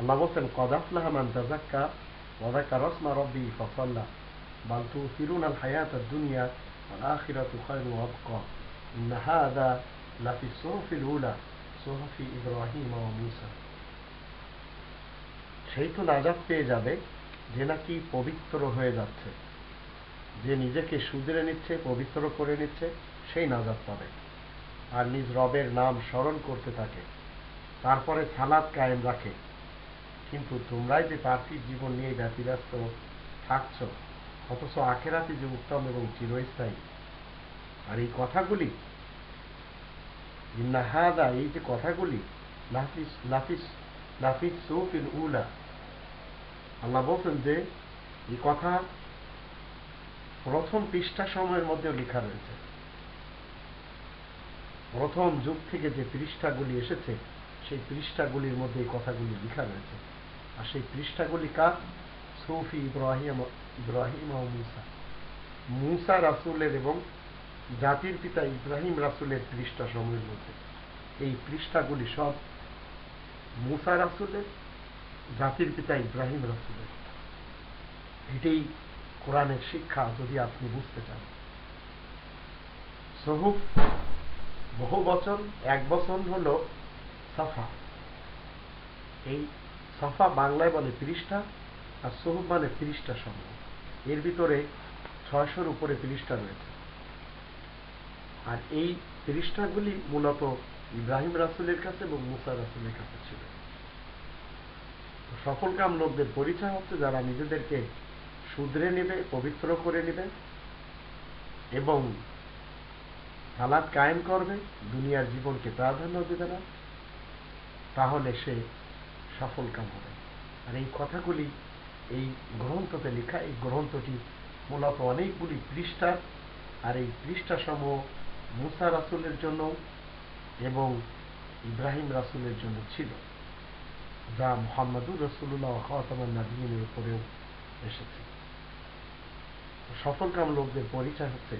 আল্লাহ বলছেন মান তাজাক্কা রব্বি বাল তুসিরুন আল হায়াত দুনিয়া আখিরাতু খায়রু ওয়াবকা ইন্না লাফি সুহুফি ইব্রাহিম সেই তো নাজাত পেয়ে যাবে যে নাকি পবিত্র হয়ে যাচ্ছে। যে নিজেকে সুদরে নিচ্ছে, পবিত্র করে নিচ্ছে, সেই নাজাত পাবে। আর নিজ রবের নাম স্মরণ করতে থাকে। তারপরে সালাদ কায়েম রাখে। কিন্তু তোমরাই যে পার্থিব জীবন নিয়ে ব্যতিব্যস্ত থাকছ, অথচ আখেরাতে যে উত্তম এবং চিরস্থায়ী। আর এই কথাগুলি ইন্নাহাদা এই যে কথাগুলি, লাফিস লাফিস লাফিস সৌফিল উলা। আল্লাহ বলছেন যে, এই কথা প্রথম পৃষ্ঠা সময়ের মধ্যেও লেখা রয়েছে। প্রথম যুগ থেকে যে পৃষ্ঠাগুলি এসেছে, সেই পৃষ্ঠাগুলির মধ্যে এই কথাগুলি লেখা রয়েছে। আর সেই পৃষ্ঠাগুলি কার সৌফি ইব্রাহিম ইব্রাহিম ও মুসা। মুসা রাসুলের এবং জাতির পিতা ইব্রাহিম রাসুলের পৃষ্ঠা সময়ের মধ্যে। এই পৃষ্ঠাগুলি সব মুসা রাসুলের, জাতির পিতা ইব্রাহিম রাসুলের। এটাই কোরআনের শিক্ষা, যদি আপনি বুঝতে চান। সহুফ বহু বচন, এক বচন হল সাফা। এই সফা বাংলায় বলে পৃষ্ঠা আর সহুফ মানে পৃষ্ঠা সমূহ এর ভিতরে ছয়শোর উপরে পৃষ্ঠা রয়েছে। আর এই পৃষ্ঠাগুলি মূলত ইব্রাহিম রাসুলের কাছে এবং মুসা রাসুলের কাছে ছিল। সফলকাম লোকদের পরিচয় হচ্ছে যারা নিজেদেরকে শুধরে নেবে, পবিত্র করে নেবে এবং সালাদ কায়েম করবে, দুনিয়ার জীবনকে প্রাধান্য দেবে না। তাহলে সে সফল কাম হবে। আর এই কথাগুলি, এই গ্রন্থতে লেখা, এই গ্রন্থটি মূলত অনেকগুলি পৃষ্ঠা, আর এই পৃষ্ঠাসমূহ মুসা রাসুলের জন্য এবং ইব্রাহিম রাসুলের জন্য ছিল, যা মোহাম্মদুর রসুল্লাহ খাতামান নাদিনের উপরেও এসেছে। সফলকাম লোকদের পরিচয় হচ্ছে